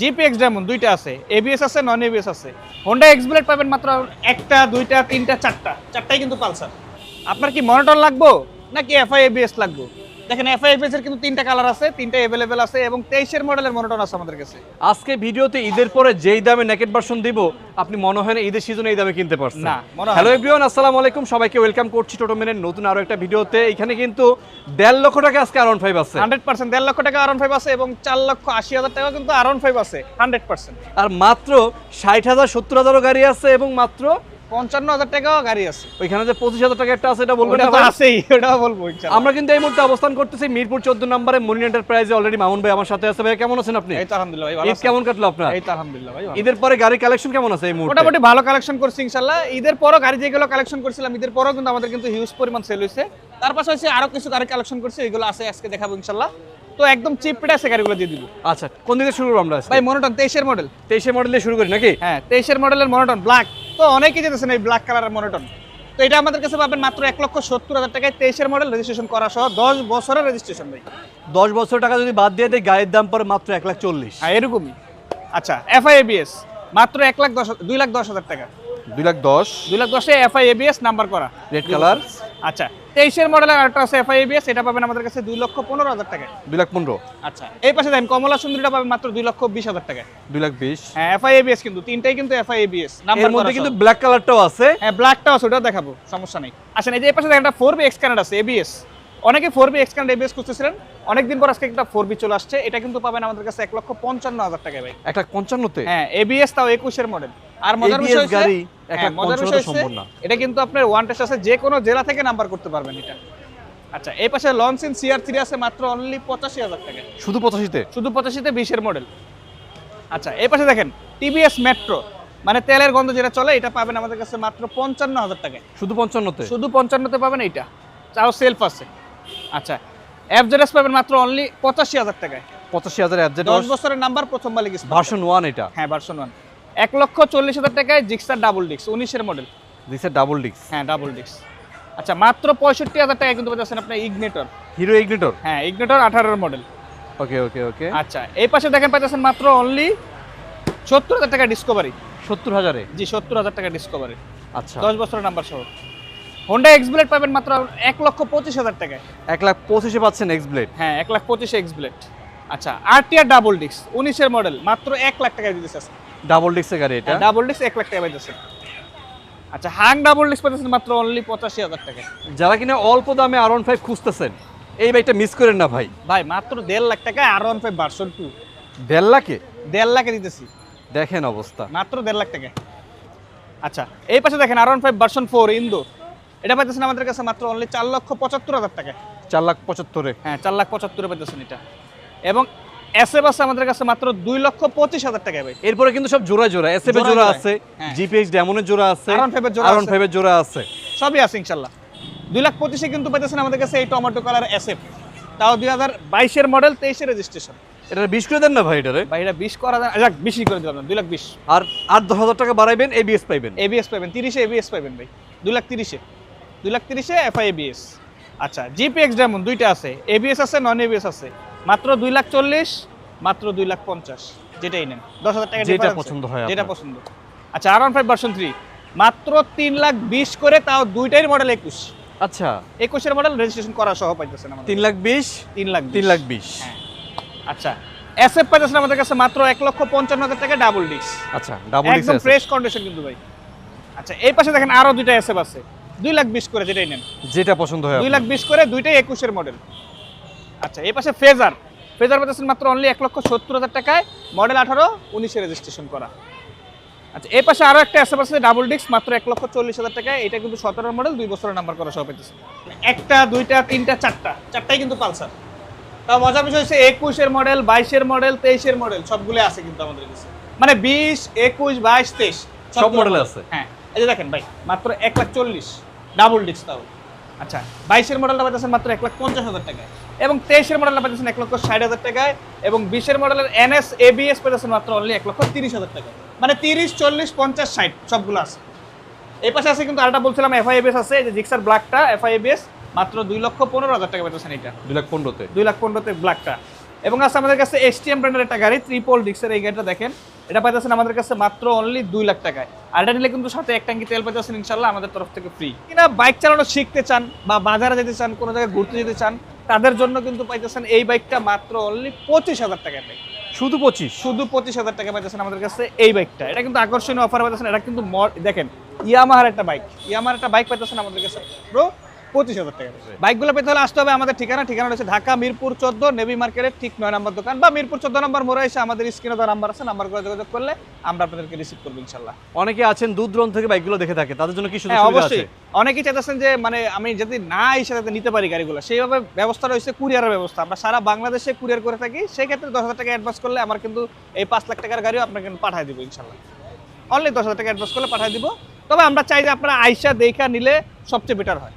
GPX diamond দুইটা আছে। ABS আছে নন এবিএস আছে। হোন্ডা এক্স ব্লেড পাবেন মাত্র একটা, দুইটা, তিনটা, চারটা। চারটাই কিন্তু পালসার। আপনার কি মনিটর লাগবো? নাকি এফআই এবিএস লাগবো? দেখেন এফআই এবিএস এর কিন্তু তিনটা কালার আছে তিনটা অ্যাভেলেবেল আছে এবং তেইশের মডেলের মনিটর আছে আমাদের কাছে। আজকে ভিডিওতে ঈদের পরে যেই দামে নেকেট ভার্সন দিব আপনি মনে হয় না ঈদের সিজনে এই দামে কিনতে পারছেন। না, হ্যালো এভরিওয়ান আসসালামু আলাইকুম। সবাইকে ওয়েলকাম করছি টোটোমেনের নতুন আরও একটা ভিডিওতে। এখানে কিন্তু দেড় লক্ষ টাকা আজকে আরাউন্ড ফাইভ আছে। হান্ড্রেড পার্সেন্ট দেড় লক্ষ টাকা আরন ফাইভ আছে এবং চার লক্ষ আশি হাজার টাকা কিন্তু আরন ফাইভ আছে হান্ড্রেড পার্সেন্ট। আর মাত্র ষাট হাজার সত্তর হাজারও গাড়ি আছে এবং মাত্র পঞ্চান্ন হাজার টাকাও গাড়ি আছে। ওইখানে যে পঁচিশ হাজার টাকা একটা আছে এটা বলবেন না আছেই ওটাও বলব আমরা কিন্তু এই মুহূর্তে অবস্থান করতেছি মিরপুর চোদ্দ নম্বরে মনিন এন্টারপ্রাইজে অলরেডি মামুন ভাই আমার সাথে আছে। ভাই কেমন আছেন আপনি? এই তো আলহামদুলিল্লাহ ভাই ভালো কেমন কাটলো আপনার? এই তো আলহামদুলিল্লাহ ভাই ঈদের পরে গাড়ির কালেকশন কেমন আছে এই মুহূর্তে? মোটামুটি ভালো কালেকশন করছি ইনশাল্লাহ। ঈদের পরও গাড়ি যেগুলো কালেকশন করছিলাম ঈদের পরও কিন্তু আমাদের কিন্তু হিউজ পরিমাণ সেল হয়েছে। তার পাশাপাশি আরও কিছু গাড়ি কালেকশন করছি এগুলো আছে আজকে দেখাবো ইনশাল্লাহ। তো একদম চিপ রেটে আছে গাড়িগুলো দিয়ে দিব। আচ্ছা কোন দিকে শুরু করব আমরা ভাই মনোটন তেইশের মডেল তেইশে মডেল দিয়ে শুরু করি নাকি? হ্যাঁ তেইশের মডেলের মনোটন ব্ল্যাক তো অনেকেই যেতেছেন এই ব্ল্যাক কালারের মনোটন। তো এটা আমাদের কাছে পাবেন মাত্র এক লক্ষ সত্তর হাজার টাকায় তেইশের মডেল রেজিস্ট্রেশন করা সহ দশ বছরের রেজিস্ট্রেশন ভাই। দশ বছর টাকা যদি বাদ দিয়ে দেয় গাড়ির দাম পরে মাত্র এক লাখ চল্লিশ। হ্যাঁ এরকমই। আচ্ছা এফআইএবিএস মাত্র এক লাখ দশ দুই লাখ দশ হাজার টাকা। দুই লাখ দশ। দুই লাখ দশে এফআইএবিএস নাম্বার করা। রেড কালার আচ্ছা তেইশের মডেলের আরেকটা আছে এফআই এবিএস এটা পাবেন আমাদের কাছে দুই লক্ষ পনেরো হাজার টাকা। দুই লাখ পনেরো? আচ্ছা এই পাশে দেখেন কমলা সুন্দরীটা পাবেন মাত্র দুই লক্ষ বিশ হাজার টাকা। দুই লাখ বিশ? হ্যাঁ এফআই এবিএস কিন্তু তিনটাই কিন্তু এফআই এবিএস নাম্বার এর মধ্যে কিন্তু ব্ল্যাক কালারটাও আছে। হ্যাঁ ব্ল্যাকটাও আছে ওটা দেখাবো সমস্যা নেই। আসেন এই যে এই পাশে দেখেন একটা ফোর বি এক্স কানেড আছে এবিএস অনেকে ফোর বি এক্স কানেড এবিএস খুঁজতেছিলেন অনেকদিন পর আজকে একটা ফোর বি চলে আসছে। এটা কিন্তু পাবেন আমাদের কাছে এক লক্ষ পঞ্চান্ন হাজার টাকায় ভাই। এক লাখ পঞ্চান্নতে? হ্যাঁ এবিএস তাও একুশের মডেল আর মজার বিষয় গাড়ি হ্যাঁ, মজার বিষয়। এটা কিন্তু আপনার ওয়ান টেস্ট আছে যে কোনো জেলা থেকে নাম্বার করতে পারবেন এটা। আচ্ছা এই পাশে লঞ্চ ইন সিআর থ্রি আছে মাত্র অনলি পঁচাশি হাজার টাকা শুধু পঁচাশিতে? শুধু পঁচাশিতে বিশের মডেল আচ্ছা এই পাশে দেখেন টিভিএস মেট্রো মানে তেলের গন্ধ যেটা চলে এটা পাবেন আমাদের কাছে মাত্র পঞ্চান্ন হাজার টাকায়। শুধু পঞ্চান্নতে? শুধু পঞ্চান্নতে পাবেন এইটা। তাও সেলফ আছে। আচ্ছা এফজেডএস পাবেন মাত্র অনলি পঁচাশি হাজার টাকায়। পঁচাশি হাজার অ্যাবজেট দশ বছরের নাম্বার প্রথম মালিক। ভার্সন ওয়ান এটা? হ্যাঁ ভার্সন ওয়ান এক লক্ষ চল্লিশ হাজার টাকায় জিক্সার ডাবল ডিক্স উনিশের মডেল দিছে ডাবল ডিক্স হ্যাঁ ডাবল ডিক্স আচ্ছা মাত্র পঁয়ষট্টি হাজার টাকায় কিন্তু পাচ্ছেন আপনার ইগনেটর হিরো ইগনিটর হ্যাঁ ইগনেটর আঠারোর মডেল ওকে ওকে ওকে আচ্ছা এই পাশে দেখেন পাচ্ছেন মাত্র অনলি সত্তর হাজার টাকা ডিসকভারি সত্তর হাজারে? জি সত্তর হাজার টাকা ডিসকভারি আচ্ছা। দশ বছরের নাম্বার সহ। হোন্ডা এক্স ব্লেড পাবেন মাত্র এক লক্ষ পঁচিশ হাজার টাকায়। এক লাখ পঁচিশে পাচ্ছেন এক্স ব্লেড হ্যাঁ এক লাখ পঁচিশে এক্স ব্লেড আচ্ছা আরটিআর ডাবল ডিক্স উনিশের মডেল মাত্র এক লাখ টাকায় দিতেছে। ডাবল ডিক্সের গাড়ি এটা? ডাবল ডিক্স এক লাখ টাকা পাইতেছে আচ্ছা হাং ডাবল ডিক্স পাইতেছেন মাত্র অনলি পঁচাশি হাজার টাকা যারা কিনা অল্প দামে আর ওয়ান ফাইভ খুঁজতেছেন এই বাইকটা মিস করেন না ভাই। ভাই মাত্র দেড় লাখ টাকা R one five version two দেড় লাখে? দেড় লাখে দিতেছি। দেখেন অবস্থা। মাত্র দেড় লাখ টাকা আচ্ছা এই পাশে দেখেন R one five version four Indo এটা পাইতেছেন আমাদের কাছে মাত্র অনলি চার লক্ষ পঁচাত্তর হাজার টাকা। চার লাখ পঁচাত্তরে। হ্যাঁ চার লাখ পঁচাত্তরে পাইতেছেন এটা। এবং এসএফ আছে আমাদের কাছে মাত্র দুই লক্ষ পঁচিশ হাজার টাকা ভাই। এরপরে কিন্তু সব জোড়া জোড়া এস এফ জোড়া। আছে হ্যাঁ। জিপিএক্স ডেমনের জোড়া আছে R15 এর জোড়া আর ফাইভের জোড়া আছে। সবই আছে ইনশাল্লাহ। দুই লাখ পঁচিশে কিন্তু পাইতেছেন আমাদের কাছে এই টমেটো কালার এসএফ তাও দুই হাজার বাইশের মডেল তেইশের রেজিস্ট্রেশন এটা বিশ করে দেন না ভাই এটারে? ভাই এটা বিশ করা যায় যাক বেশি করে দিলাম দুই লাখ বিশ। আর আট দশ হাজার টাকা বাড়াইবেন এবিএস পাইবেন। এবিএস পাবেন তিরিশে এবিএস পাবেন ভাই। দুই লাখ তিরিশে। দুই লাখ তিরিশে এফআই এবিএস আচ্ছা জিপিএক্স ডায়মন্ড দুইটা আছে। এবিএস আছে নন এবিএস আছে। মাত্র দুই লাখ চল্লিশ মাত্র দুই লাখ পঞ্চাশ। যেটাই নেন। দশ হাজার টাকা যেটা পছন্দ হয় যেটা পছন্দ। আচ্ছা R one five version three মাত্র তিন লাখ বিশ করে তাও দুইটাই মডেল একুশ। আচ্ছা। একুশের মডেল রেজিস্ট্রেশন করা সহ পাইতেছেন আমাদের। তিন লাখ বিশ? তিন লাখ তিন লাখ বিশ। হ্যাঁ। আচ্ছা এসএফ পাইতেছেন আমাদের কাছে মাত্র এক লক্ষ পঞ্চান্ন হাজার টাকা ডাবল ডিস্ক আচ্ছা ডাবল একদম ফ্রেশ কন্ডিশন কিন্তু ভাই। আচ্ছা এই পাশে দেখেন আরও দুইটা এসএফ আছে। দুই লাখ বিশ করে যেটাই নেন। যেটা পছন্দ হয় দুই লাখ বিশ করে দুইটাই একুশের মডেল আচ্ছা এই পাশে ফেজার ফেজার পাচ্ছেন মাত্র অনলি এক লক্ষ সত্তর হাজার টাকায় মডেল আঠারো উনিশে রেজিস্ট্রেশন করা। আচ্ছা এই পাশে আরও একটা আছে ডাবল ডিস্ক মাত্র এক লক্ষ চল্লিশ হাজার টাকায়। এটা কিন্তু সতেরো মডেল দুই বছরের নাম্বার করা সহ পেতেছে। একটা দুইটা তিনটা চারটা চারটাই কিন্তু পালসার। তাও মজার বিষয় হচ্ছে একুশের মডেল বাইশের মডেল তেইশের মডেল সবগুলো আছে কিন্তু আমাদের কাছে। মানে বিশ একুশ বাইশ তেইশ সব মডেল আছে। হ্যাঁ এই যে দেখেন ভাই মাত্র এক লাখ চল্লিশ। ডাবল ডিস্ক তাও। আচ্ছা বাইশের মডেলটা পাইতেছেন মাত্র এক লাখ পঞ্চাশ হাজার টাকায় এবং তেইশের মডেলটা পাইতেছেন এক লক্ষ ষাট হাজার টাকায় এবং বিশের মডেলের এনএস এবিএস পাইতেছেন মাত্র অনলি এক লক্ষ তিরিশ হাজার টাকায়। মানে তিরিশ চল্লিশ পঞ্চাশ ষাট সবগুলো আছে। এই পাশে আছে কিন্তু আরেকটা বলছিলাম এফআইএবিএস আছে যে জিক্সার ব্ল্যাকটা এফআইএবিএস মাত্র দুই লক্ষ পনেরো হাজার টাকা পাইতেছেন এটা দুই লাখ পনেরোতে। দুই লাখ পনেরোতে ব্ল্যাকটা। এবং আছে আমাদের কাছে এসটিএম ব্র্যান্ডের একটা গাড়ি ট্রিপল ডিক্সের এই গাড়িটা দেখেন। এটা পাইতেছেন আমাদের কাছে মাত্র অনলি দুই লাখ টাকায়। আর এটা নিলে কিন্তু সাথে এক ট্যাঙ্কি তেল পাইতেছেন ইনশাল্লাহ আমাদের তরফ থেকে ফ্রি কিনা বাইক চালানো শিখতে চান বা বাজারে যেতে চান কোনো জায়গায় ঘুরতে যেতে চান তাদের জন্য কিন্তু পাইতেছেন এই বাইকটা মাত্র অনলি পঁচিশ হাজার টাকায় বাইক শুধু পঁচিশ? শুধু পঁচিশ হাজার টাকা পাইতেছেন আমাদের কাছে এই বাইকটা এটা কিন্তু আকর্ষণীয় অফার পাইতেছেন এটা কিন্তু দেখেন ইয়ামাহার একটা বাইক ইয়ামাহার একটা বাইক পাইতেছেন আমাদের কাছে। ব্রো পঁচিশ হাজার টাকা বাইকগুলো পেতে হলে আসতে হবে। আমাদের ঠিকানা ঠিকানা রয়েছে ঢাকা মিরপুর চোদ্দ নেভি মার্কেটের ঠিক নয় নম্বর দোকান বা মিরপুর চোদ্দ নম্বর মোড়ে এসে আমাদের স্ক্রিনে দেওয়া নাম্বার আছে নাম্বার করে যোগাযোগ করলে আমরা আপনাদেরকে রিসিভ করব ইনশাল্লাহ অনেকে আছেন দূর দূরান্ত থেকে বাইকগুলো দেখে থাকে তাদের জন্য কি সুযোগ হ্যাঁ সুবিধা আছে? অবশ্যই অনেকেই চাইতেছেন যে মানে আমি যদি না এসে যাতে নিতে পারি গাড়িগুলো সেইভাবে ব্যবস্থা রয়েছে কুরিয়ারের ব্যবস্থা। আমরা সারা বাংলাদেশে কুরিয়ার করে থাকি সেই ক্ষেত্রে দশ হাজার টাকা অ্যাডভান্স করলে আমার কিন্তু এই পাঁচ লাখ টাকার গাড়িও আপনাকে পাঠিয়ে দিব ইনশাল্লাহ অনলি দশ হাজার টাকা অ্যাডভান্স করলে পাঠিয়ে দিব। তবে আমরা চাই যে আপনারা আইসা দেখা নিলে সবচেয়ে বেটার হয়।